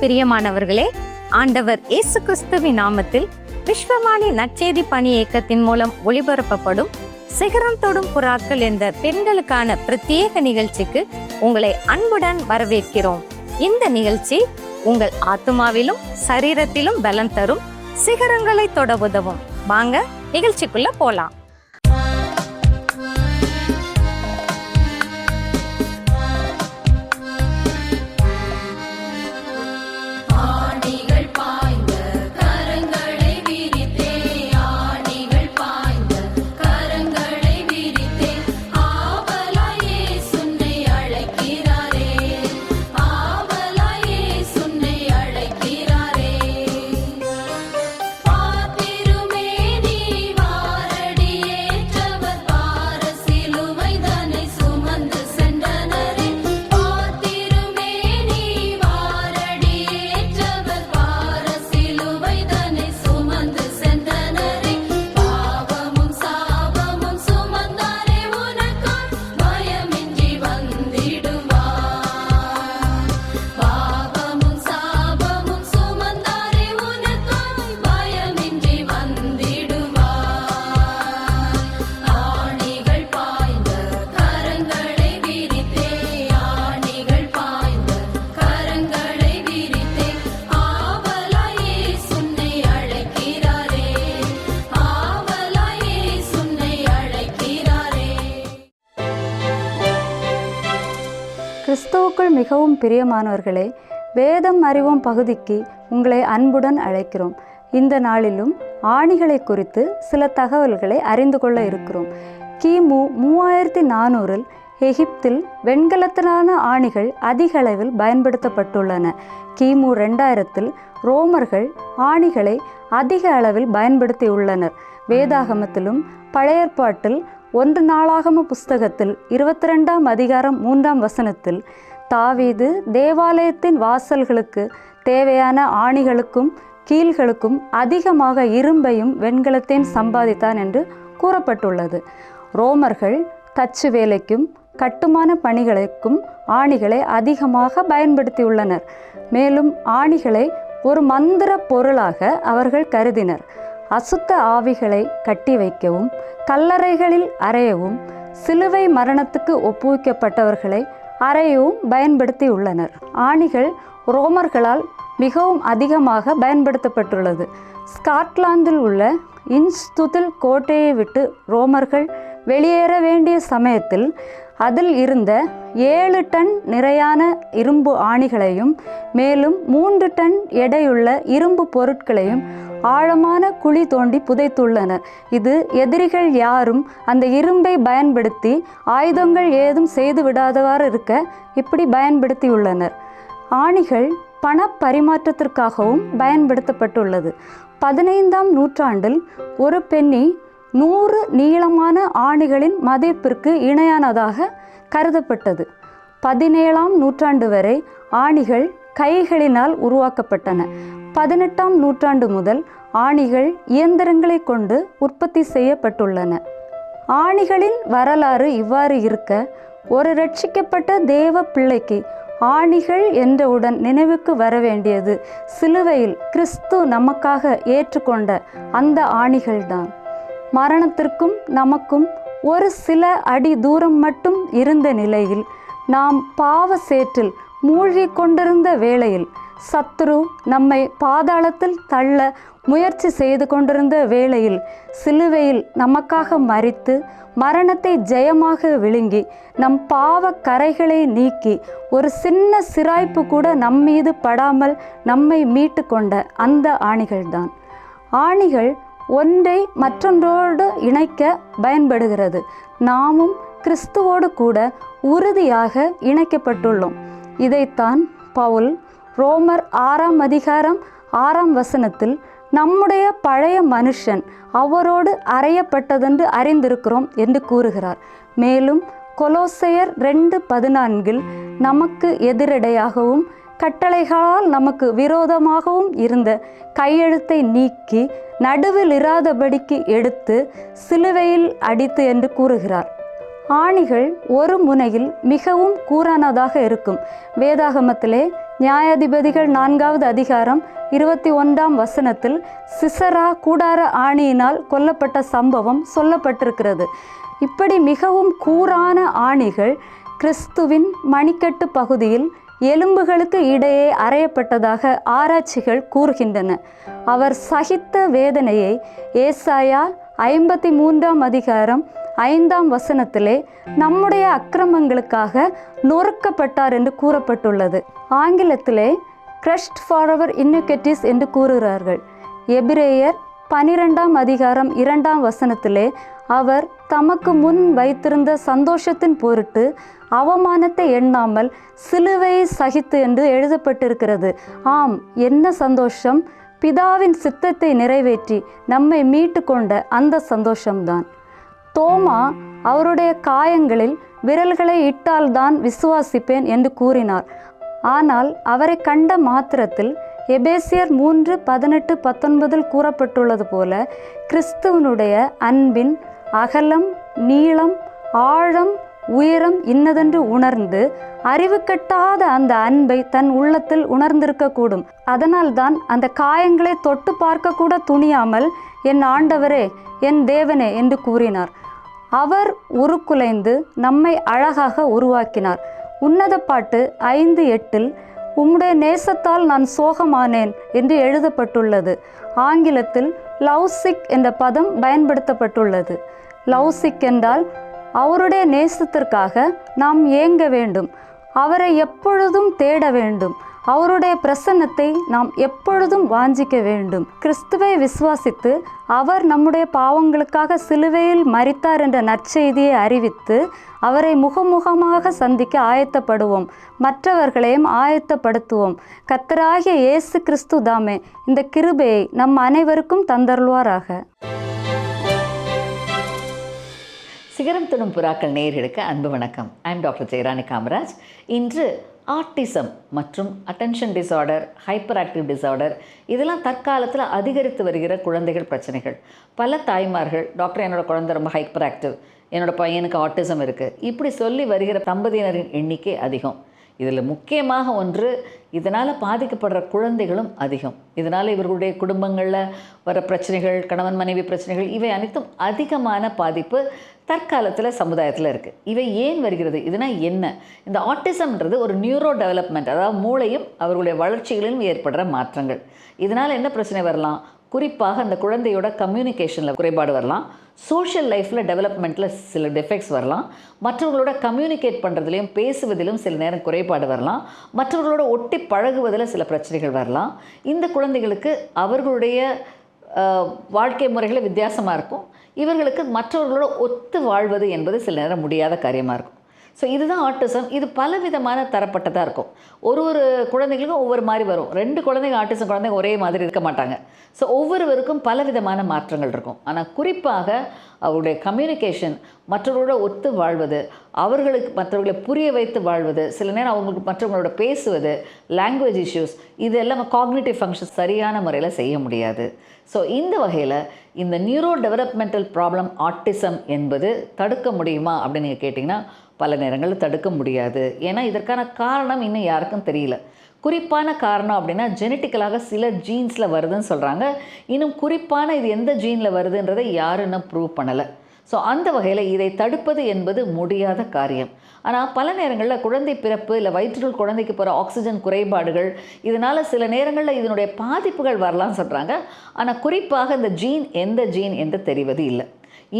பிரியமானவர்களே ஆண்டவர் இயேசு கிறிஸ்துவின் நாமத்தில் விஸ்வமானி நற்செய்தி பணி இயக்கத்தின் மூலம் ஒளிபரப்பப்படும் சிகரம் தொடும் புறாக்கள் என்ற பெண்களுக்கான பிரத்யேக நிகழ்ச்சிக்கு உங்களை அன்புடன் வரவேற்கிறோம். இந்த நிகழ்ச்சி உங்கள் ஆத்துமாவிலும் சரீரத்திலும் பலம் தரும் சிகரங்களை தொட உதவும். வாங்க நிகழ்ச்சிக்குள்ள போலாம். மிகவும் பிரியமானவர்களே வேதம் அறிவோம் பகுதிக்கு உங்களை அன்புடன் அழைக்கிறோம். இந்த நாளிலும் ஆணிகளை குறித்து சில தகவல்களை அறிந்து கொள்ள இருக்கிறோம். கிமு மூவாயிரத்தி நானூறில் எகிப்தில் வெண்கலத்திலான ஆணிகள் அதிக அளவில் பயன்படுத்தப்பட்டுள்ளன. கிமு ரெண்டாயிரத்தில் ரோமர்கள் ஆணிகளை அதிக அளவில் பயன்படுத்தியுள்ளனர். வேதாகமத்திலும் பழையற்பாட்டில் ஒன்று நாளாகம புஸ்தகத்தில் இருபத்தி ரெண்டாம் அதிகாரம் மூன்றாம் வசனத்தில் தாவீது தேவாலயத்தின் வாசல்களுக்கு தேவையான ஆணிகளுக்கும் கீழ்களுக்கும் அதிகமாக இரும்பையும் வெண்கலத்தையும் சம்பாதித்தான் என்று கூறப்பட்டுள்ளது. ரோமர்கள் தச்சு வேலைக்கும் கட்டுமான பணிகளுக்கும் ஆணிகளை அதிகமாக பயன்படுத்தியுள்ளனர். மேலும் ஆணிகளை ஒரு மந்திர பொருளாக அவர்கள் கருதினர். அசுத்த ஆவிகளை கட்டி வைக்கவும் கல்லறைகளில் அறையவும் சிலுவை மரணத்துக்கு ஒப்புவிக்கப்பட்டவர்களை அறையும் பயன்படுத்தியுள்ளனர். ஆணிகள் ரோமர்களால் மிகவும் அதிகமாக பயன்படுத்தப்பட்டுள்ளது. ஸ்காட்லாந்தில் உள்ள இன்ஸ்துதில் கோட்டையை விட்டு ரோமர்கள் வெளியேற வேண்டிய சமயத்தில் அதில் இருந்த ஏழு டன் நிறையான இரும்பு ஆணிகளையும் மேலும் மூன்று டன் எடையுள்ள இரும்பு பொருட்களையும் ஆழமான குழி தோண்டி புதைத்துள்ளனர் இது எதிரிகள் யாரும் அந்த இரும்பை பயன்படுத்தி ஆயுதங்கள் ஏதும் செய்து விடாதவாறு இருக்க இப்படி பயன்படுத்தியுள்ளனர். ஆணிகள் பண பரிமாற்றத்திற்காகவும் பயன்படுத்தப்பட்டுள்ளது. பதினைந்தாம் நூற்றாண்டில் ஒரு பெண்ணி நூறு நீளமான ஆணிகளின் மதிப்பிற்கு இணையானதாக கருதப்பட்டது. பதினேழாம் நூற்றாண்டு வரை ஆணிகள் கைகளினால் உருவாக்கப்பட்டன. பதினெட்டாம் நூற்றாண்டு முதல் ஆணிகள் இயந்திரங்களை கொண்டு உற்பத்தி செய்யப்பட்டுள்ளன. ஆணிகளின் வரலாறு இவ்வாறு இருக்க ஒரு ரட்சிக்கப்பட்ட தேவ பிள்ளைக்கு ஆணிகள் என்றவுடன் நினைவுக்கு வர வேண்டியது சிலுவையில் கிறிஸ்து நமக்காக ஏற்றுக்கொண்ட அந்த ஆணிகள்தான். மரணத்திற்கும் நமக்கும் ஒரு சில அடி தூரம் மட்டும் இருந்த நிலையில் நாம் பாவ சேற்றில் மூழ்கிக் கொண்டிருந்த வேளையில் சத்ரு நம்மை பாதாளத்தில் தள்ள முயற்சி செய்து கொண்டிருந்த வேளையில் சிலுவையில் நமக்காக மறித்து மரணத்தை ஜெயமாக விழுங்கி நம் பாவ கரைகளை நீக்கி ஒரு சின்ன சிராய்ப்பு கூட நம் மீது படாமல் நம்மை மீட்டு கொண்ட அந்த ஆணிகள்தான். ஆணிகள் ஒன்றை மற்றொன்றோடு இணைக்க பயன்படுகிறது. நாமும் கிறிஸ்துவோடு கூட உறுதியாக இணைக்கப்பட்டுள்ளோம். இதைத்தான் பவுல் ரோமர் ஆறாம் அதிகாரம் ஆறாம் வசனத்தில் நம்முடைய பழைய மனுஷன் அவரோடு அறையப்பட்டதென்று அறிந்திருக்கிறோம் என்று கூறுகிறார். மேலும் கொலோசையர் ரெண்டு பதினான்கில் நமக்கு எதிரடையாகவும் கட்டளைகளால் நமக்கு விரோதமாகவும் இருந்த கையெழுத்தை நீக்கி நடுவில் இராதபடிக்கு எடுத்து சிலுவையில் அடித்து என்று கூறுகிறார். ஆணிகள் ஒரு முனையில் மிகவும் கூரானதாக இருக்கும். வேதாகமத்திலே நியாயாதிபதிகள் நான்காவது அதிகாரம் இருபத்தி ஒன்றாம் வசனத்தில் சிசரா கூடார ஆணியினால் கொல்லப்பட்ட சம்பவம் சொல்லப்பட்டிருக்கிறது. இப்படி மிகவும் கூரான ஆணிகள் கிறிஸ்துவின் மணிக்கட்டு பகுதியில் எலும்புகளுக்கு இடையே அறையப்பட்டதாக ஆராய்ச்சிகள் கூறுகின்றன. அவர் சகித்த வேதனையை ஏசாயா ஐம்பத்தி மூன்றாம் அதிகாரம் ஐந்தாம் வசனத்திலே நம்முடைய அக்கிரமங்களுக்காக நொறுக்கப்பட்டார் என்று கூறப்பட்டுள்ளது. ஆங்கிலத்திலே கிரஷ்ட் ஃபார் அவர் இன்னுகெட்டிஸ் என்று கூறுகிறார்கள். எபிரேயர் பனிரெண்டாம் அதிகாரம் இரண்டாம் வசனத்திலே அவர் தமக்கு முன் வைத்திருந்த சந்தோஷத்தின் பொருட்டு அவமானத்தை எண்ணாமல் சிலுவையை சகித்து என்று எழுதப்பட்டிருக்கிறது. ஆம் என்ன சந்தோஷம்? பிதாவின் சித்தத்தை நிறைவேற்றி நம்மை மீட்டு கொண்ட அந்த சந்தோஷம்தான். தோமா அவருடைய காயங்களில் விரல்களை இட்டால்தான் விசுவாசிப்பேன் என்று கூறினார். ஆனால் அவரை கண்ட மாத்திரத்தில் எபேசியர் மூன்று பதினெட்டு பத்தொன்பதில் கூறப்பட்டுள்ளது போல கிறிஸ்துவனுடைய அன்பின் அகலம் நீளம் ஆழம் உயரம் இன்னதென்று உணர்ந்து அறிவு கட்டாத அந்த அன்பை தன் உள்ளத்தில் உணர்ந்திருக்கக்கூடும். அதனால்தான் அந்த காயங்களை தொட்டு பார்க்கக்கூட துணியாமல் என் ஆண்டவரே என் தேவனே என்று கூறினார். அவர் உருக்குலைந்து நம்மை அழகாக உருவாக்கினார். உன்னத பாட்டு ஐந்து எட்டில் உம்முடைய நேசத்தால் நான் சோகமானேன் என்று எழுதப்பட்டுள்ளது. ஆங்கிலத்தில் லவ் சிக் என்ற பதம் பயன்படுத்தப்பட்டுள்ளது. லவ் சிக் என்றால் அவருடைய நேசத்திற்காக நாம் ஏங்க வேண்டும்? அவரை எப்பொழுதும் தேட வேண்டும். அவருடைய பிரசன்னத்தை நாம் எப்பொழுதும் வாஞ்சிக்க வேண்டும். கிறிஸ்துவை விசுவாசித்து அவர் நம்முடைய பாவங்களுக்காக சிலுவையில் மறித்தார் என்ற நற்செய்தியை அறிவித்து அவரை முகமுகமாக சந்திக்க ஆயத்தப்படுவோம். மற்றவர்களையும் ஆயத்தப்படுத்துவோம். கத்தராகிய இயேசு கிறிஸ்து தாமே இந்த கிருபையை நம் அனைவருக்கும் தந்தருள்வாராக. சிகரம் தொடும் புறாக்கள் நேரிடுக்க அன்பு வணக்கம். I'm doctor Jayarani Kamaraj. இன்று ஆர்டிசம் மற்றும் attention disorder hyper active disorder இதெல்லாம் தற்காலத்தில் அதிகரித்து வருகிற குழந்தைகள் பிரச்சனைகள். பல தாய்மார்கள் டாக்டர் என்னோடய குழந்தை ரொம்ப ஹைப்பர் ஆக்டிவ் என்னோடய பையனுக்கு ஆட்டிசம் இருக்குது இப்படி சொல்லி வருகிற தம்பதியினரின் எண்ணிக்கை அதிகம். இதில் முக்கியமாக ஒன்று இதனால் பாதிக்கப்படுற குழந்தைகளும் அதிகம். இதனால் இவர்களுடைய குடும்பங்களில் வர பிரச்சனைகள் கணவன் மனைவி பிரச்சனைகள் இவை அனைத்தும் அதிகமான பாதிப்பு தற்காலத்தில் சமுதாயத்தில் இருக்குது இவை ஏன் வருகிறது? இதுனா என்ன? இந்த ஆட்டிசம்ன்றது ஒரு நியூரோ டெவலப்மெண்ட் அதாவது மூளையும் அவர்களுடைய வளர்ச்சிகளிலும் ஏற்படுற மாற்றங்கள். இதனால் என்ன பிரச்சனை வரலாம்? குறிப்பாக அந்த குழந்தையோட கம்யூனிகேஷனில் குறைபாடு வரலாம். சோஷியல் லைஃப்பில் டெவலப்மெண்ட்டில் சில டிஃபெக்ட்ஸ் வரலாம். மற்றவர்களோட கம்யூனிகேட் பண்ணுறதுலையும் பேசுவதிலும் சில நேரம் குறைபாடு வரலாம். மற்றவர்களோட ஒட்டி பழகுவதில் சில பிரச்சனைகள் வரலாம். இந்த குழந்தைகளுக்கு அவர்களுடைய வாழ்க்கை முறைகளை வித்தியாசமாக இருக்கும். இவர்களுக்கு மற்றவர்களோட ஒத்து வாழ்வது என்பது சில நேரம் முடியாத காரியமாக இருக்கும். ஸோ இதுதான் ஆட்டிசம் இது பலவிதமான தரப்பட்டதாக இருக்கும். ஒரு ஒரு குழந்தைகளுக்கும் ஒவ்வொரு மாதிரி வரும். ரெண்டு குழந்தைங்க ஆட்டிசம் குழந்தைங்க ஒரே மாதிரி இருக்க மாட்டாங்க. ஸோ ஒவ்வொருவருக்கும் பலவிதமான மாற்றங்கள் இருக்கும். ஆனால் குறிப்பாக அவருடைய கம்யூனிகேஷன் மற்றவர்களோட ஒத்து வாழ்வது அவர்களுக்கு மற்றவர்களை புரிய வைத்து வாழ்வது சில நேரம் அவங்களுக்கு மற்றவங்களோட பேசுவது லாங்குவேஜ் இஷ்யூஸ் இது எல்லாம் காக்னிட்டிவ் ஃபங்க்ஷன் சரியான முறையில் செய்ய முடியாது. ஸோ இந்த வகையில் இந்த நியூரோ டெவலப்மெண்டல் ப்ராப்ளம் ஆட்டிசம் என்பது தடுக்க முடியுமா அப்படின்னு நீங்கள் கேட்டிங்கன்னா பல நேரங்களில் தடுக்க முடியாது. ஏன்னா இதற்கான காரணம் இன்னும் யாருக்கும் தெரியல. குறிப்பான காரணம் அப்படின்னா ஜெனட்டிக்கலாக சில ஜீன்ஸில் வருதுன்னு சொல்கிறாங்க இன்னும் குறிப்பான இது எந்த ஜீனில் வருதுன்றதை யாரும் இன்னும் ப்ரூவ் பண்ணலை. ஸோ அந்த வகையில் இதை தடுப்பது என்பது முடியாத காரியம். ஆனால் பல நேரங்களில் குழந்தை பிறப்பு இல்லை வயிற்றுக்குள் குழந்தைக்கு போகிற ஆக்சிஜன் குறைபாடுகள் இதனால் சில நேரங்களில் இதனுடைய பாதிப்புகள் வரலாம்னு சொல்கிறாங்க ஆனால் குறிப்பாக இந்த ஜீன் எந்த ஜீன் என்று தெரிவது இல்லை.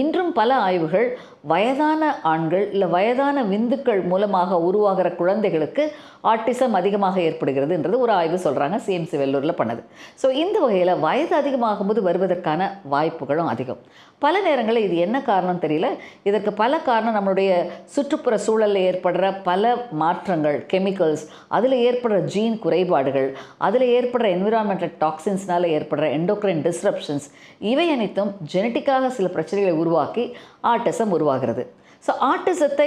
இன்றும் பல ஆய்வுகள் வயதான ஆண்கள் இல்லை வயதான விந்துக்கள் மூலமாக உருவாகிற குழந்தைகளுக்கு ஆட்டிசம் அதிகமாக ஏற்படுகிறதுன்றது ஒரு ஆய்வு சொல்கிறாங்க சிஎம்சி வெள்ளூரில் பண்ணது. ஸோ இந்த வகையில் வயது அதிகமாகும்போது வருவதற்கான வாய்ப்புகளும் அதிகம். பல நேரங்களில் இது என்ன காரணம் தெரியல. இதற்கு பல காரணம் நம்மளுடைய சுற்றுப்புற சூழலில் ஏற்படுற பல மாற்றங்கள் கெமிக்கல்ஸ் அதில் ஏற்படுற ஜீன் குறைபாடுகள் அதில் ஏற்படுற என்விரான்மெண்டல் டாக்ஸின்ஸ்னால் ஏற்படுற எண்டோக்ரைன் டிஸ்ரப்ஷன்ஸ் இவை அனைத்தும் ஜெனட்டிக்காக சில பிரச்சனைகளை உருவாக்கி ஆட்டிசம் உருவாகிறது. ஸோ ஆட்டிசத்தை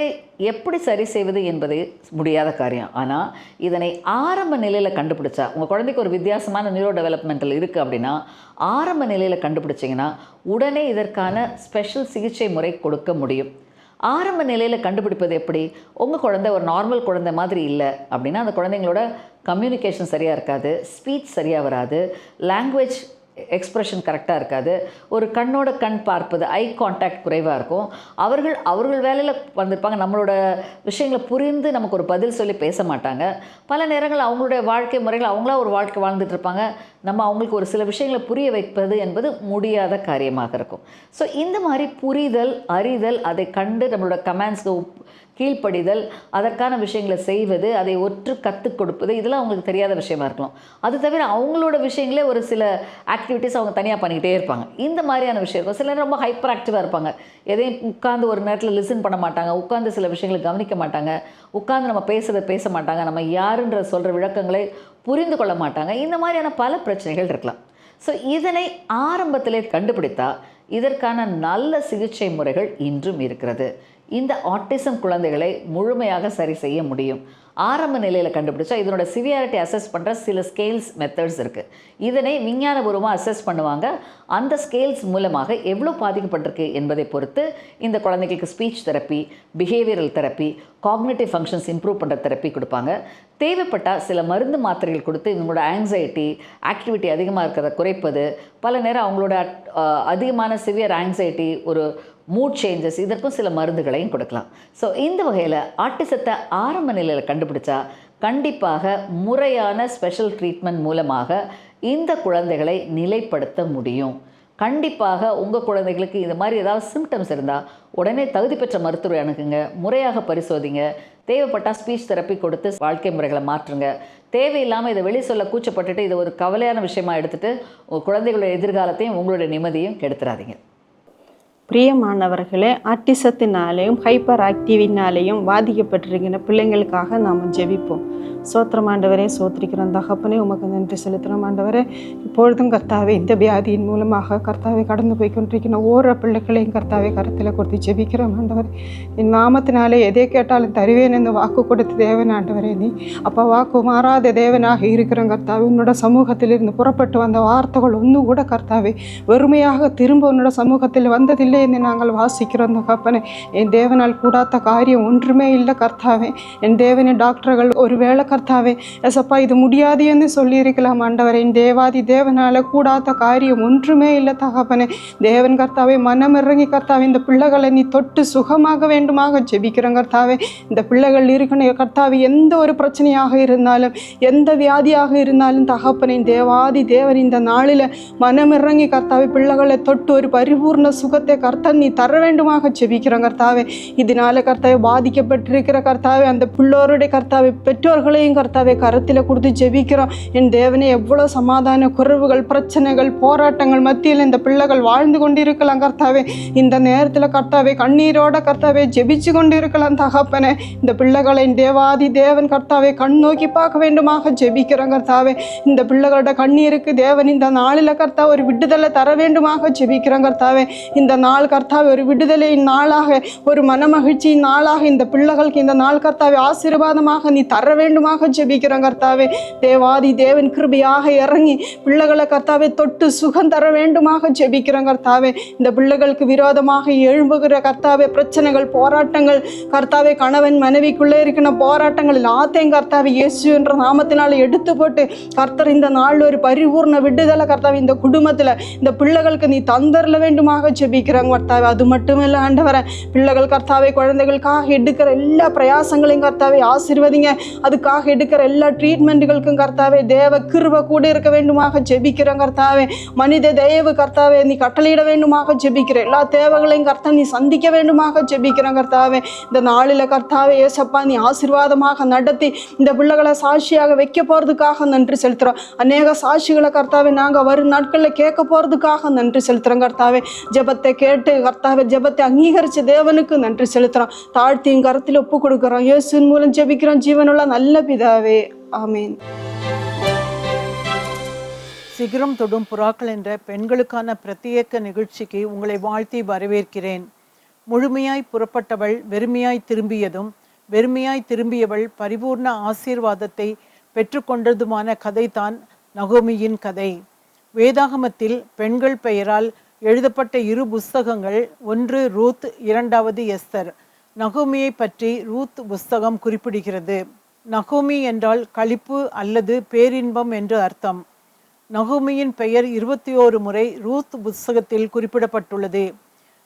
எப்படி சரி செய்வது என்பது முடியாத காரியம். ஆனால் இதனை ஆரம்ப நிலையில் கண்டுபிடிச்சா உங்கள் குழந்தைக்கு ஒரு வித்தியாசமான நியூரோ டெவலப்மெண்டல் இருக்குது அப்படின்னா ஆரம்ப நிலையில் கண்டுபிடிச்சிங்கன்னா உடனே இதற்கான ஸ்பெஷல் சிகிச்சை முறை கொடுக்க முடியும். ஆரம்ப நிலையில் கண்டுபிடிப்பது எப்படி? உங்கள் குழந்தை ஒரு நார்மல் குழந்தை மாதிரி இல்லை அப்படின்னா அந்த குழந்தைங்களோட கம்யூனிகேஷன் சரியாக இருக்காது ஸ்பீச் சரியாக வராது லாங்குவேஜ் எக்ஸ்ப்ரெஷன் கரெக்டாக இருக்காது. ஒரு கண்ணோட கண் பார்ப்பது ஐ காண்டாக்ட் குறைவாக இருக்கும். அவர்கள் அவர்கள் வேலையில் வந்திருப்பாங்க. நம்மளோட விஷயங்களை புரிந்து நமக்கு ஒரு பதில் சொல்லி பேச மாட்டாங்க. பல நேரங்கள் அவங்களுடைய வாழ்க்கை முறைகள் அவங்களா ஒரு வாழ்க்கை வாழ்ந்துட்டு இருப்பாங்க. நம்ம அவங்களுக்கு ஒரு சில விஷயங்களை புரிய வைப்பது என்பது முடியாத காரியமாக இருக்கும். ஸோ இந்த மாதிரி புரிதல் அறிதல் அதை கண்டு நம்மளோட கமெண்ட்ஸ்க்கு கீழ்ப்படிதல் அதற்கான விஷயங்களை செய்வது அதை ஒற்று கற்றுக் கொடுப்பது இதெல்லாம் அவங்களுக்கு தெரியாத விஷயமா இருக்கலாம். அது தவிர அவங்களோட விஷயங்களே ஒரு சில ஆக்டிவிட்டீஸ் அவங்க தனியாக பண்ணிக்கிட்டே இருப்பாங்க. இந்த மாதிரியான விஷயம் இருக்கும். சில நேரம் ரொம்ப ஹைப்பர் ஆக்டிவாக இருப்பாங்க. எதையும் உட்காந்து ஒரு நேரத்தில் லிசன் பண்ண மாட்டாங்க. உட்காந்து சில விஷயங்களை கவனிக்க மாட்டாங்க. உட்காந்து நம்ம பேசுகிறத பேச மாட்டாங்க. நம்ம யாருன்ற சொல்கிற விளக்கங்களை புரிந்து கொள்ள மாட்டாங்க. இந்த மாதிரியான பல பிரச்சனைகள் இருக்கலாம். ஸோ இதனை ஆரம்பத்திலே கண்டுபிடித்தா இதற்கான நல்ல சிகிச்சை முறைகள் இன்றும் இருக்கிறது. இந்த ஆட்டிசம் குழந்தைகளை முழுமையாக சரி செய்ய முடியும். ஆரம்ப நிலையில் கண்டுபிடிச்சா இதனோட சிவியாரிட்டி அசஸ் பண்ணுற சில ஸ்கேல்ஸ் மெத்தட்ஸ் இருக்குது இதனை விஞ்ஞானபூர்வமாக அசஸ் பண்ணுவாங்க. அந்த ஸ்கேல்ஸ் மூலமாக எவ்வளோ பாதிக்கப்பட்டிருக்கு என்பதை பொறுத்து இந்த குழந்தைகளுக்கு speech therapy behavioural therapy cognitive functions improve பண்ணுற தெரப்பி கொடுப்பாங்க. தேவைப்பட்டால் சில மருந்து மாத்திரைகள் கொடுத்து இவங்களோட ஆங்ஸைட்டி ஆக்டிவிட்டி அதிகமாக இருக்கிறத குறைப்பது பல நேரம் அவங்களோட அதிகமான சிவியர் ஆங்ஸைட்டி ஒரு மூட் சேஞ்சஸ் இதற்கும் சில மருந்துகளையும் கொடுக்கலாம். ஸோ இந்த வகையில் ஆட்டிசத்தை ஆரம்ப நிலையில் கண்டுபிடிச்சா கண்டிப்பாக முறையான ஸ்பெஷல் ட்ரீட்மெண்ட் மூலமாக இந்த குழந்தைகளை நிலைப்படுத்த முடியும். கண்டிப்பாக உங்கள் குழந்தைகளுக்கு இது மாதிரி ஏதாவது சிம்டம்ஸ் இருந்தால் உடனே தகுதி பெற்ற மருத்துவரை அணுகுங்க. முறையாக பரிசோதிங்க. தேவைப்பட்டால் ஸ்பீச் தெரப்பி கொடுத்து வாழ்க்கை முறைகளை மாற்றுங்க. தேவையில்லாமல் இதை வெளியே சொல்ல கூச்சப்பட்டுட்டு இதை ஒரு கவலையான விஷயமா எடுத்துகிட்டு உங்கள் குழந்தைகளோட எதிர்காலத்தையும் உங்களுடைய நிம்மதியும் கெடுத்துறாதீங்க. பிரியமானவர்களே ஆர்டிசத்தினாலேயும் ஹைப்பர் ஆக்டிவினாலேயும் பாதிக்கப்பட்டிருக்கிற பிள்ளைங்களுக்காக நாம் ஜெபிப்போம். சோத்திரம் ஆண்டவரே சோத்திரிக்கிறோம் தகப்பனே உமக்கு நன்றி செலுத்துகிறோம் ஆண்டவரே. இப்பொழுதும் கர்த்தாவே இந்த வியாதியின் மூலமாக கர்த்தாவை கடந்து போய் கொண்டிருக்கிற ஓரோ பிள்ளைகளையும் கர்த்தாவே கருத்தில் கொடுத்து ஜெபிக்கிறோம் ஆண்டவரே. என் நாமத்தினாலே எதை கேட்டாலும் தருவேன் என்று வாக்கு கொடுத்த தேவன் ஆண்டவரே நீ. அப்போ வாக்கு மாறாத தேவனாக இருக்கிறோம் கர்த்தாவே உன்னோட சமூகத்திலிருந்து புறப்பட்டு வந்த வார்த்தைகள் ஒன்றும் கூட கர்த்தாவே வெறுமையாக திரும்ப உன்னோட சமூகத்தில் வந்ததில்லை என்று நாங்கள் வாசிக்கிறோம் தகப்பனே. என் தேவனால் கூடாத காரியம் ஒன்றுமே இல்லை கர்த்தாவே. என் தேவனின் டாக்டர்கள் ஒரு வேளை கர்த்தாவே எசப்பா இது முடியாது என்று சொல்லியிருக்கலாம் ஆண்டவரே. தேவாதி தேவனால் கூடாத காரியம் ஒன்றுமே இல்லை தகப்பனே. தேவன் கர்த்தாவே மனம் இறங்கி கர்த்தாவே இந்த பிள்ளைகளை நீ தொட்டு சுகமாக வேண்டுமாக ஜெபிக்கிறோம் கர்த்தாவே. இந்த பிள்ளைகள் இருக்கணும் கர்த்தாவே எந்த ஒரு பிரச்சனையாக இருந்தாலும் எந்த வியாதியாக இருந்தாலும் தகப்பனின் தேவாதி தேவன் இந்த நாளில் மனம் இறங்கி கர்த்தாவே பிள்ளைகளை தொட்டு ஒரு பரிபூர்ண சுகத்தை கர்த்தன் நீ தர வேண்டுமாக ஜெபிக்கிறோம் கர்த்தாவே. இதனால கர்த்தாவே பாதிக்கப்பட்டிருக்கிற கர்த்தாவே அந்த பிள்ளோருடைய கர்த்தாவே பெற்றோர்களையும் கர்த்தாவே கருத்தில் கொடுத்து ஜெபிக்கிறோம். என் தேவனே எவ்வளோ சமாதான குறைவுகள் பிரச்சனைகள் போராட்டங்கள் மத்தியில் இந்த பிள்ளைகள் வாழ்ந்து கொண்டிருக்கலாம் கர்த்தாவே. இந்த நேரத்தில் கர்த்தாவே கண்ணீரோட கர்த்தாவே ஜெபிச்சு கொண்டு இருக்கலாம் தகப்பனே. இந்த பிள்ளைகளை தேவாதி தேவன் கர்த்தாவே கண் நோக்கி பார்க்க வேண்டுமாக ஜெபிக்கிறோம் கர்த்தாவே. இந்த பிள்ளைகளோட கண்ணீருக்கு தேவன் இந்த நாளில் கர்த்தா ஒரு விடுதலை தர வேண்டுமாக ஜெபிக்கிறோம் கர்த்தாவே. இந்த நாள் கர்த்தாவே ஒரு விடுதலையின் நாளாக ஒரு மனமகிழ்ச்சியின் நாளாக இந்த பிள்ளைகளுக்கு இந்த நாள் கர்த்தாவே ஆசீர்வாதமாக நீ தர வேண்டுமா அதிகமாக ஜெபிக்கிறோம் கர்த்தாவே. தேவாதி தேவன் கிருபையாக இறங்கி பிள்ளைகளை கர்த்தாவே தொட்டு சுகம் தர வேண்டுமாக ஜெபிக்கிறோம் கர்த்தாவே. இந்த பிள்ளைகளுக்கு விரோதமாக எழும்புகிற கர்த்தாவே பிரச்சனைகள் போராட்டங்கள் கர்த்தாவே கணவன் மனைவிக்குள்ளே இருக்கிற போராட்டங்கள் எல்லாத்தையும் கர்த்தாவே இயேசு என்ற நாமத்தினால் எடுத்து போட்டு கர்த்தர் இந்த நாள் ஒரு பரிபூர்ண விடுதலை கர்த்தாவே இந்த குடும்பத்தில் இந்த பிள்ளைகளுக்கு நீ தந்தரல வேண்டுமாக ஜெபிக்கிறாங்க கர்த்தாவே. அது மட்டும் இல்லை ஆண்டவரே பிள்ளைகள் கர்த்தாவே குழந்தைகளுக்காக எடுக்கிற எல்லா பிரயாசங்களையும் கர்த்தாவே ஆசிர்வதிங்க. அதுக்காக எடுக்கிற எல்லா ட்ரீட்மெண்ட்டுகளுக்கும் கர்த்தாவே தேவ கிருப கூட இருக்க வேண்டுமாக ஜெபிக்கிறோம் கர்த்தாவே. மனித தயவு கர்த்தாவே நீ கட்டளையிட வேண்டுமாக ஜெபிக்கிற எல்லா தேவைகளையும் கர்த்தா நீ சந்திக்க வேண்டுமாக ஜெபிக்கிறோம் கர்த்தாவே. இந்த நாளில் கர்த்தாவே ஏசப்பா நீ ஆசீர்வாதமாக நடத்தி இந்த பிள்ளைகளை சாட்சியாக வைக்க போகிறதுக்காக நன்றி செலுத்துகிறோம் அநேக சாட்சிகளை கர்த்தாவே நாங்கள் வரும் நாட்களில் கேட்க போகிறதுக்காக நன்றி செலுத்துகிறோம் கர்த்தாவே. ஜெபத்தை கேட்டு கர்த்தாவே ஜெபத்தை அங்கீகரித்த தேவனுக்கு நன்றி செலுத்துகிறோம் தாழ்த்தியும் கருத்தில் ஒப்பு கொடுக்குறோம். இயேசுவின் மூலம் ஜெபிக்கிறோம். ஜீவனுள்ள நல்ல பிதாவே ஆமீன். சிகரம் தொடும் புறாக்கள் என்ற பெண்களுக்கான பிரத்யேக நிகழ்ச்சிக்கு உங்களை வாழ்த்தி வரவேற்கிறேன். முழுமையாய் புறப்பட்டவள் வெறுமையாய் திரும்பியதும் வெறுமையாய் திரும்பியவள் பரிபூர்ண ஆசீர்வாதத்தை பெற்றுக்கொண்டதுமான கதைதான் நகோமியின் கதை. வேதாகமத்தில் பெண்கள் பெயரால் எழுதப்பட்ட இரு புஸ்தகங்கள் ஒன்று ரூத் இரண்டாவது எஸ்தர். நகோமியை பற்றி ரூத் புஸ்தகம் குறிப்பிடுகிறது. நகோமி என்றால் களிப்பு அல்லது பேரின்பம் என்று அர்த்தம். நகோமியின் பெயர் இருபத்தி ஓரு முறை ரூத் புஸ்தகத்தில் குறிப்பிடப்பட்டுள்ளது.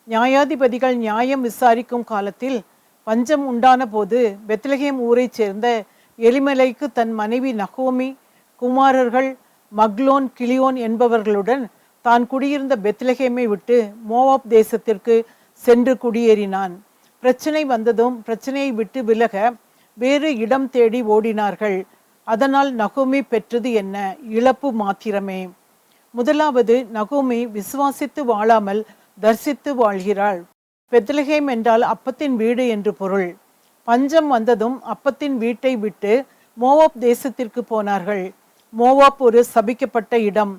நியாயாதிபதிகள் நியாயம் விசாரிக்கும் காலத்தில் பஞ்சம் உண்டான போது பெத்லகேம் ஊரைச் சேர்ந்த எலிமலைக்கு தன் மனைவி நகோமி குமாரர்கள் மக்லோன் கிளியோன் என்பவர்களுடன் தான் குடியிருந்த பெத்லகேமை விட்டு மோவாப் தேசத்திற்கு சென்று குடியேறினான். பிரச்சனை வந்ததும் பிரச்சனையை விட்டு விலக வேறு இடம் தேடி ஓடினார்கள். அதனால் நகோமி பெற்றது என்ன? இழப்பு மாத்திரமே. முதலாவது நகோமி விசுவாசித்து வாழாமல் தரிசித்து வாழ்கிறாள். பெத்லகேம் என்றால் அப்பத்தின் வீடு என்று பொருள். பஞ்சம் வந்ததும் அப்பத்தின் வீட்டை விட்டு மோவாப் தேசத்திற்கு போனார்கள். மோவாப் ஒரு சபிக்கப்பட்ட இடம்.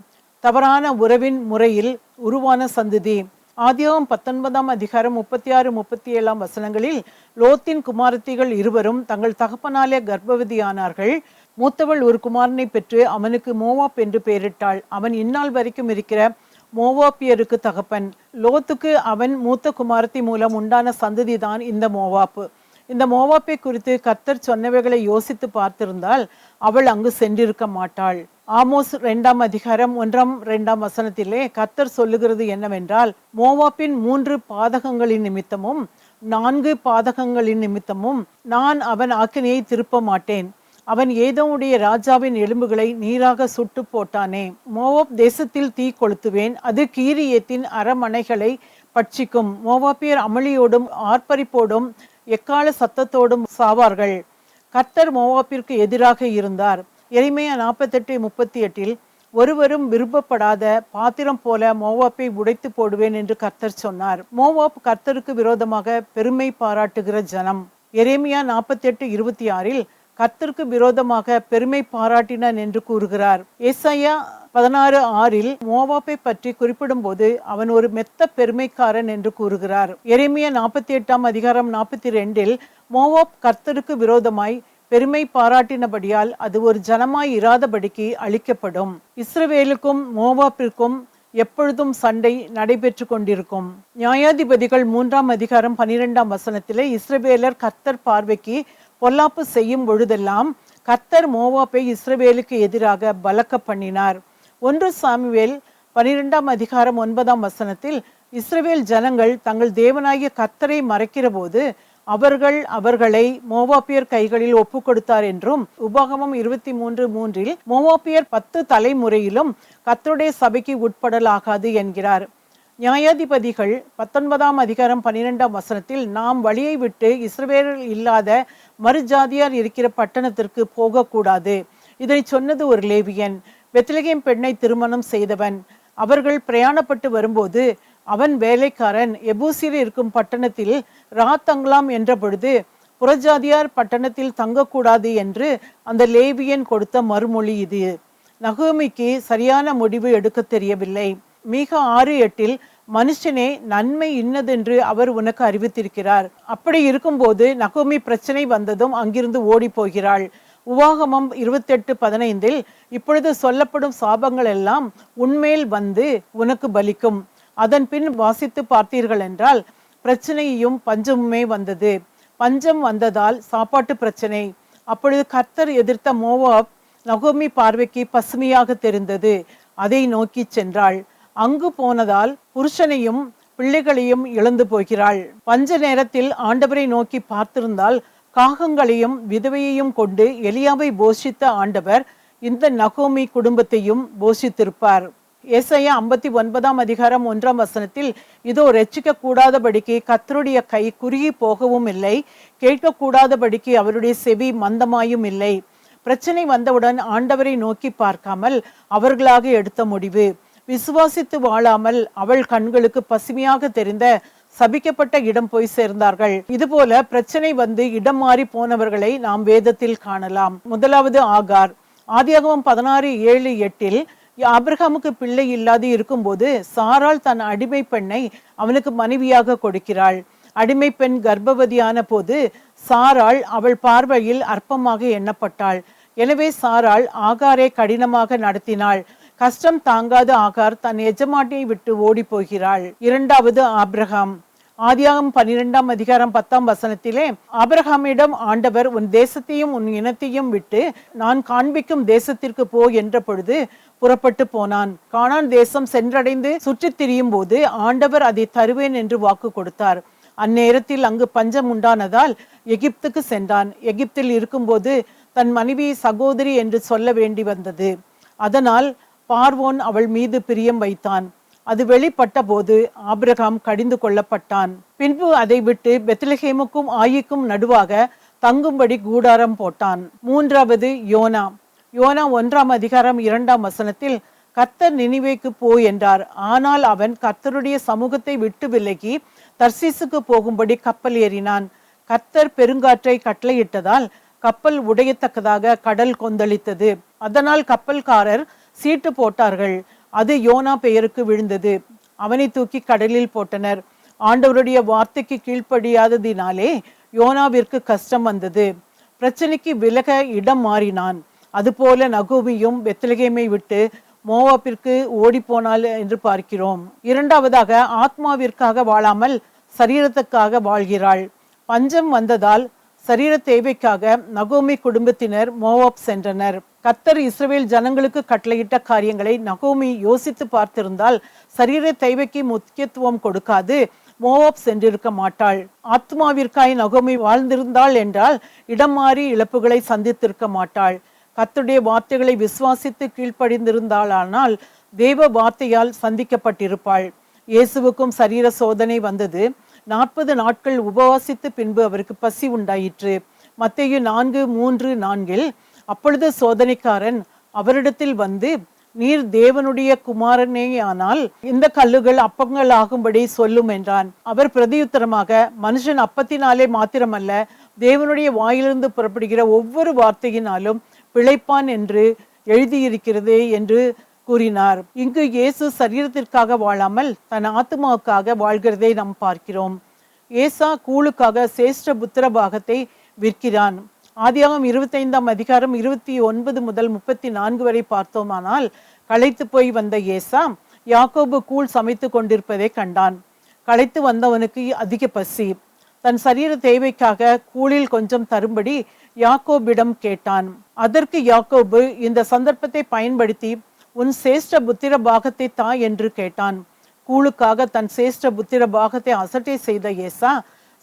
தவறான உறவின் முறையில் உருவான சந்ததி. ஆதியாகம் பத்தொன்பதாம் அதிகாரம் முப்பத்தி ஆறு முப்பத்தி ஏழாம் வசனங்களில் லோத்தின் குமாரத்திகள் இருவரும் தங்கள் தகப்பனாலே கர்ப்பவதியானார்கள். மூத்தவள் ஒரு குமாரனை பெற்று அவனுக்கு மோவாப் என்று பெயரிட்டாள். அவன் இந்நாள் வரைக்கும் இருக்கிற மோவாப்பியருக்கு தகப்பன். லோத்துக்கு அவன் மூத்த குமாரத்தி மூலம் உண்டான சந்ததி தான் இந்த மோவாப்பு. இந்த மோவாப்பை குறித்து கர்த்தர் சொன்னவைகளை யோசித்து பார்த்திருந்தால் அவள் அங்கு சென்றிருக்க மாட்டாள். ஆமோஸ் ரெண்டாம் அதிகாரம் ஒன்றாம் ரெண்டாம் வசனத்திலே கர்த்தர் சொல்லுகிறது என்னவென்றால் மோவாப்பின் மூன்று பாதகங்களின் நிமித்தமும் நான்கு பாதகங்களின் நிமித்தமும் நான் அவன் ஆக்கினையை திருப்ப மாட்டேன் அவன் ஏதோவுடைய ராஜாவின் எலும்புகளை நீராக சுட்டு போட்டானே. மோவாப் தேசத்தில் தீ கொளுத்துவேன் அது கீரியத்தின் அரமனைகளை பட்சிக்கும். மோவாப்பியர் அமளியோடும் ஆர்ப்பரிப்போடும் எக்கால சத்தத்தோடும் சாவார்கள். கர்த்தர் மோவாப்பிற்கு எதிராக இருந்தார். எளிமையா நாற்பத்தெட்டு முப்பத்தி எட்டில் ஒருவரும் விரும்பப்படாத பாத்திரம் போல மோவாப்பை உடைத்து போடுவேன் என்று கர்த்தர் சொன்னார். மோவாப் கர்த்தருக்கு விரோதமாக பெருமை பாராட்டுகிற ஜனம். எரேமியா நாற்பத்தெட்டு இருபத்தி ஆறில் கர்த்தருக்கு விரோதமாக பெருமை பாராட்டினான் என்று கூறுகிறார். ஏசாயா பதினாறு ஆறில் மோவாப்பை பற்றி குறிப்பிடும்போது அவன் ஒரு மெத்த பெருமைக்காரன் என்று கூறுகிறார். எரேமியா நாற்பத்தி எட்டாம் அதிகாரம் நாற்பத்தி ரெண்டில் மோவாப் கர்த்தருக்கு விரோதமாய் பெருமை பாராட்டினபடியால் அது ஒரு ஜனமாய் இராதபடிக்கு அழிக்கப்படும் இஸ்ரவேலுக்கும் மோவாப்பிற்கும் எப்பொழுதும் சண்டை நடைபெற்று கொண்டிருக்கும். நியாயாதிபதிகள் மூன்றாம் அதிகாரம் பனிரெண்டாம் வசனத்திலே இஸ்ரவேலர் கர்த்தர் பார்வைக்கு பொல்லாப்பு செய்யும் பொழுதெல்லாம் கர்த்தர் மோவாப்பை இஸ்ரவேலுக்கு எதிராக பலக்க பண்ணினார் ஒன்று சாமுவேல் பனிரெண்டாம் அதிகாரம் ஒன்பதாம் வசனத்தில் இஸ்ரவேல் ஜனங்கள் தங்கள் தேவனாகிய கர்த்தரை மறைக்கிறபோது அவர்கள் அவர்களை மோவாப்பியர் கைகளில் ஒப்பு கொடுத்தார் என்றும் உபாகமம் இருபத்தி மூன்று மூன்றில் மோவாப்பியர் பத்து தலைமுறையிலும் கத்தருடைய சபைக்கு உட்படலாகாது என்கிறார். நியாயாதிபதிகள் பத்தொன்பதாம் அதிகாரம் பன்னிரெண்டாம் வசனத்தில் நாம் வழியை விட்டு இஸ்ரவேல் இல்லாத மறுஜாதியார் இருக்கிற பட்டணத்திற்கு போகக்கூடாது. இதனை சொன்னது ஒரு லேவியன். பெத்லகேம் பெண்ணை திருமணம் செய்தவன். அவர்கள் பிரயாணப்பட்டு வரும்போது அவன் வேலைக்காரன். எபூசியில் இருக்கும் பட்டணத்தில் ராத்தங்கலாம் என்ற பொழுது புறஜாதியார் பட்டணத்தில் தங்கக்கூடாது என்று அந்த லேவியன் கொடுத்த மறுமொழி இது. நகோமிக்கு சரியான முடிவு எடுக்க தெரியவில்லை. மிக ஆறு எட்டில் மனுஷனே நன்மை இன்னதென்று அவர் உனக்கு அறிவித்திருக்கிறார். அப்படி இருக்கும்போது நகோமி பிரச்சனை வந்ததும் அங்கிருந்து ஓடி போகிறாள். உவாகமம் இருபத்தெட்டு பதினைந்தில் இப்பொழுது சொல்லப்படும் சாபங்கள் எல்லாம் உன்மேல் வந்து உனக்கு பலிக்கும். அதன் பின் வாசித்து பார்த்தீர்கள் என்றால் பிரச்சனையும் பஞ்சமுமே வந்தது. பஞ்சம் வந்ததால் சாப்பாட்டு பிரச்சனை. அப்பொழுது கர்த்தர் எதிர்த்த மோவாப் நகோமி பார்வைக்கு பசுமையாக தெரிந்தது. அதை நோக்கி சென்றாள். அங்கு போனதால் புருஷனையும் பிள்ளைகளையும் இழந்து போகிறாள். பஞ்ச நேரத்தில் ஆண்டவரை நோக்கி பார்த்திருந்தால் காகங்களையும் விதவையையும் கொண்டு எலியாவை போஷித்த ஆண்டவர் இந்த நகோமி குடும்பத்தையும் போஷித்திருப்பார். ஏசையா ஐம்பத்தி ஒன்பதாம் அதிகாரம் ஒன்றாம் வசனத்தில் இதோ ரட்சிக்க கூடாதபடிக்கு கத்தருடைய கை குறுகி போகவும் இல்லை கேட்கக்கூடாதபடிக்கு அவருடைய செவி மந்தமாயும் இல்லை. பிரச்சனை வந்தவுடன் ஆண்டவரை நோக்கி பார்க்காமல் அவர்களாக எடுத்த முடிவு. விசுவாசித்து வாழாமல் அவள் கண்களுக்கு பசுமையாக தெரிந்த சபிக்கப்பட்ட இடம் போய் சேர்ந்தார்கள். இதுபோல பிரச்சனை வந்து இடம் மாறி போனவர்களை நாம் வேதத்தில் காணலாம். முதலாவது ஆகார். ஆதியாகமம் பதினாறு ஏழு எட்டில் ஆபிரகாமுக்கு பிள்ளை இல்லாது இருக்கும்போது சாரால் தன் அடிமை பெண்ணை அவனுக்கு மனைவியாக கொடுக்கிறாள். அடிமை பெண் கர்ப்பவதியான போது சாராள் அவள் பார்வையில் அற்பமாக எண்ணப்பட்டாள். எனவே சாராள் ஆகாரை கடினமாக நடத்தினாள். கஷ்டம் தாங்காத ஆகார் தன் எஜமாட்டியை விட்டு ஓடி போகிறாள். இரண்டாவது ஆப்ரஹாம் ஆதியாகம் பன்னிரெண்டாம் அதிகாரம் பத்தாம் வசனத்திலே ஆபிரகாமிடம் ஆண்டவர் உன் தேசத்தையும் உன் இனத்தையும் விட்டு நான் காண்பிக்கும் தேசத்திற்கு போ என்ற பொழுது புறப்பட்டு போனான். காணான் தேசம் சென்றடைந்து சுற்றித் திரியும் போது ஆண்டவர் அதை தருவேன் என்று வாக்கு கொடுத்தார். அந்நேரத்தில் அங்கு பஞ்சம் உண்டானதால் எகிப்துக்கு சென்றான். எகிப்தில் இருக்கும்போது தன் மனைவி சகோதரி என்று சொல்ல வேண்டி வந்தது. அதனால் பார்வோன் அவள் மீது பிரியம் வைத்தான். அது வெளிப்பட்ட போது ஆபிரகாம் கடிந்து கொள்ளப்பட்டான் பின்பு அதை விட்டு பெத்லஹேமுக்கும் ஆயிக்கும் நடுவாக தங்கும்படி கூடாரம் போட்டான். மூன்றாவது யோனா. யோனா ஒன்றாம் அதிகாரம் இரண்டாம் வசனத்தில் கர்த்தர் நினைவேக்கு போ என்றார். ஆனால் அவன் கர்த்தருடைய சமூகத்தை விட்டு விலகி தர்சீசுக்கு போகும்படி கப்பல் ஏறினான். கர்த்தர் பெருங்காற்றை கட்டளையிட்டதால் கப்பல் உடையத்தக்கதாக கடல் கொந்தளித்தது. அதனால் கப்பல்காரர் சீட்டு போட்டார்கள். அது யோனா பெயருக்கு விழுந்தது. அவனை தூக்கி கடலில் போட்டனர். ஆண்டவருடைய வார்த்தைக்கு கீழ்ப்படியாததினாலே யோனாவிற்கு கஷ்டம் வந்தது. பிரச்சனைக்கு விலக இடம் மாறினான். அதுபோல நகோமியும் பெத்லகேமை விட்டு மோவாப்பிற்கு ஓடிப்போனாள் என்று பார்க்கிறோம். இரண்டாவதாக ஆத்மாவிற்காக வாழாமல் சரீரத்துக்காக வாழ்கிறாள். பஞ்சம் வந்ததால் சரீர தேவைக்காக நகோமி குடும்பத்தினர் மோவாப் சென்றனர். கத்தர் இஸ்ரேல் ஜனங்களுக்கு கட்டளையிட்ட காரியங்களை நகோமி யோசித்து பார்த்திருந்தால் சரீர தேவைக்கு முக்கியத்துவம் கொடுக்காது மோவாப் சென்றிருக்க மாட்டாள். ஆத்மாவிற்காய் நகோமி வாழ்ந்திருந்தாள் என்றால் இடம் மாறி இழப்புகளை சந்தித்திருக்க மாட்டாள். கத்துடைய வார்த்தைகளை விசுவாசித்து கீழ்ப்படிந்திருந்தாளானால் தேவ வார்த்தையால் சந்திக்கப்பட்டிருப்பாள். இயேசுவுக்கும் சரீர சோதனை வந்தது. நாற்பது நாட்கள் உபவாசித்து பின்பு அவருக்கு பசி உண்டாயிற்று. மத்தையு நான்கு மூன்று நான்கில் அப்பொழுது சோதனைக்காரன் அவரிடத்தில் வந்து நீர் தேவனுடைய குமாரனேயானால் இந்த கல்லுகள் அப்பங்கள் ஆகும்படி சொல்லும் என்றான். அவர் பிரதியுத்தரமாக மனுஷன் அப்பத்தினாலே மாத்திரமல்ல தேவனுடைய வாயிலிருந்து புறப்படுகிற ஒவ்வொரு வார்த்தையினாலும் பிழைப்பான் என்று எழுதியிருக்கிறது என்று கூறினார். இங்கு இயேசு சரீரத்திற்காக வாழாமல் தன் ஆத்மாவுக்காக வாழ்கிறதை நாம் பார்க்கிறோம். ஏசா கூழுக்காக சேஷ்ட புத்திர பாகத்தை விற்கிறான். ஆதியாகம் இருபத்தைந்தாம் அதிகாரம் இருபத்தி ஒன்பது முதல் முப்பத்தி நான்கு வரை பார்த்தோமானால் களைத்து போய் வந்த ஏசா யாக்கோபு கூழ் சமைத்து கொண்டிருப்பதை கண்டான். களைத்து வந்தவனுக்கு அதிக பசி. தன் சரீர தேவைக்காக கூழில் கொஞ்சம் தரும்படி யாக்கோபிடம் கேட்டான். அதற்கு யாக்கோபு இந்த சந்தர்ப்பத்தை பயன்படுத்தி உன் சேஷ்ட புத்திர பாகத்தை தா என்று கேட்டான். கூழுக்காக தன் சேஷ்ட புத்திர பாகத்தை அசட்டை செய்த ஏசா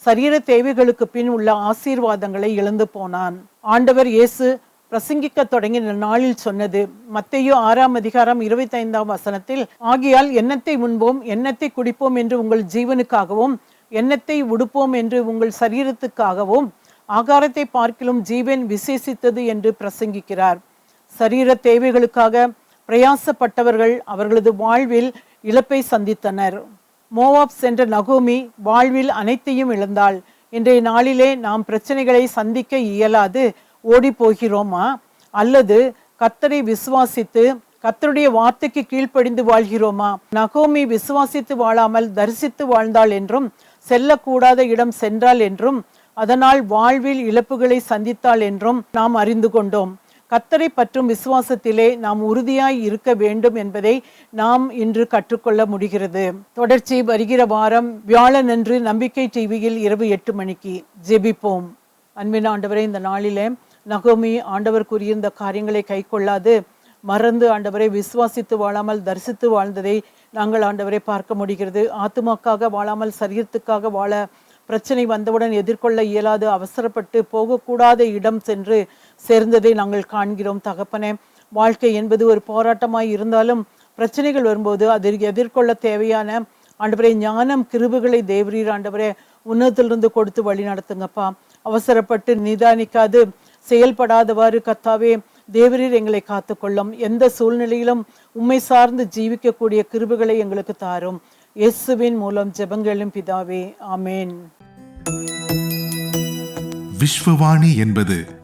சரீர தேவைகளுக்கு பின் உள்ள ஆசீர்வாதங்களை இழந்து போனான். ஆண்டவர் இயேசு பிரசங்கிக்க தொடங்கின நாளில் சொன்னது மத்தையோ ஆறாம் அதிகாரம் இருபத்தைந்தாம் வசனத்தில் ஆகியால் எண்ணத்தை உண்போம் எண்ணத்தை குடிப்போம் என்று உங்கள் ஜீவனுக்காகவும் எண்ணத்தை உடுப்போம் என்று உங்கள் சரீரத்துக்காகவும் ஆகாரத்தை பார்க்கிலும் ஜீவன் விசேஷித்தது என்று பிரசங்கிக்கிறார். சரீர தேவைகளுக்காக பிரயாசப்பட்டவர்கள் அவர்களது வாழ்வில் இழப்பை சந்தித்தனர். மோவாப் சென்ற நகோமி வாழ்வில் அனைத்தையும் இழந்தாள். இன்றைய நாளிலே நாம் பிரச்சனைகளை சந்திக்க இயலாது. ஓடி போகிறோமா? அல்லது கர்த்தரை விசுவாசித்து கர்த்தருடைய வார்த்தைக்கு கீழ்ப்படிந்து வாழ்கிறோமா? நகோமி விசுவாசித்து வாழாமல் தரிசித்து வாழ்ந்தாள் என்றும் செல்லக்கூடாத இடம் சென்றாள் என்றும் அதனால் வாழ்வில் இழப்புகளை சந்தித்தாள் என்றும் நாம் அறிந்து கொண்டோம். கத்தரை பற்றும் விசுவாசத்திலே நாம் உறுதியாய் இருக்க வேண்டும் என்பதை நாம் இன்று கற்றுக்கொள்ள முடிகிறது. தொடர்ச்சி வருகிற வாரம் வியாழனன்று நம்பிக்கை டிவியில் இரவு எட்டு மணிக்கு ஜெபிப்போம். அன்பின் ஆண்டவரை இந்த நாளிலே நகோமி ஆண்டவர் கூறியிருந்த காரியங்களை கை கொள்ளாது மறந்து ஆண்டவரை விசுவாசித்து வாழாமல் தரிசித்து வாழ்ந்ததை நாங்கள் ஆண்டவரை பார்க்க முடிகிறது. ஆத்துமாக்காக வாழாமல் சரீரத்துக்காக வாழ பிரச்சனை வந்தவுடன் எதிர்கொள்ள இயலாது அவசரப்பட்டு போகக்கூடாத இடம் சென்று சேர்ந்ததை நாங்கள் காண்கிறோம். தகப்பனே வாழ்க்கை என்பது ஒரு போராட்டமாய் இருந்தாலும் பிரச்சனைகள் வரும்போது அதில் எதிர்கொள்ள தேவையான ஆண்டவரே ஞானம் கிருபுகளை தேவரீர் ஆண்டவரே உன்னதத்திலிருந்து கொடுத்து வழி நடத்துங்கப்பா. அவசரப்பட்டு நிதானிக்காது செயல்படாதவாறு கத்தாவே தேவரீர் எங்களை காத்துக்கொள்ளும். எந்த சூழ்நிலையிலும் உண்மை சார்ந்து ஜீவிக்கக்கூடிய கிருபுகளை எங்களுக்கு தாரும். இயேசுவின் மூலம் ஜெபங்களும் பிதாவே ஆமேன். விஸ்வவாணி என்பது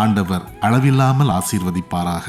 ஆண்டவர் அளவில்லாமல் ஆசீர்வதிப்பாராக.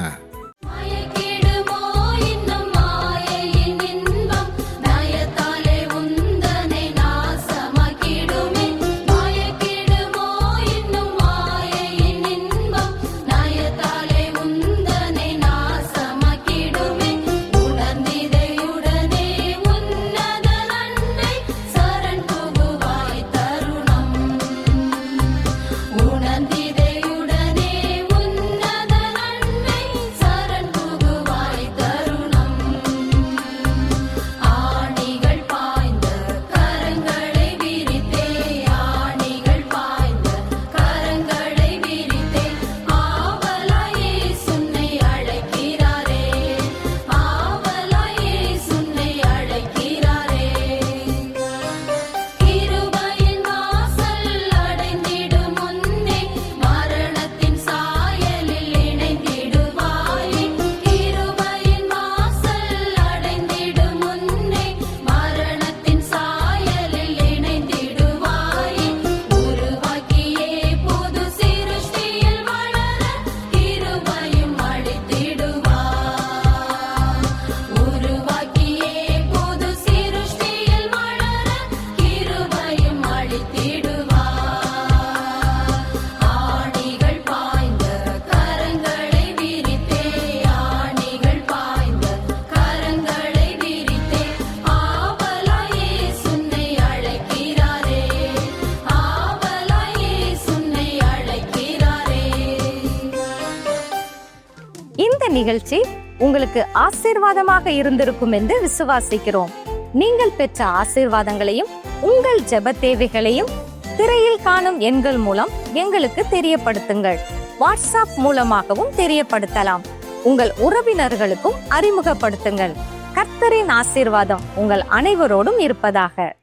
நிகழ்ச்சி உங்களுக்கு ஆசீர்வாதமாக இருந்திருக்கும் என்று விசுவாசிக்கிறோம். நீங்கள் பெற்ற ஆசீர்வாதங்களையும் உங்கள் ஜெப தேவைகளையும் திரையில் காணும் எண்கள் மூலம் எங்களுக்கு தெரியப்படுத்துங்கள். வாட்ஸ்அப் மூலமாகவும் தெரியப்படுத்தலாம். உங்கள் உறவினர்களுக்கும் அறிமுகப்படுத்துங்கள். கர்த்தரின் ஆசீர்வாதம் உங்கள் அனைவரோடும் இருப்பதாக.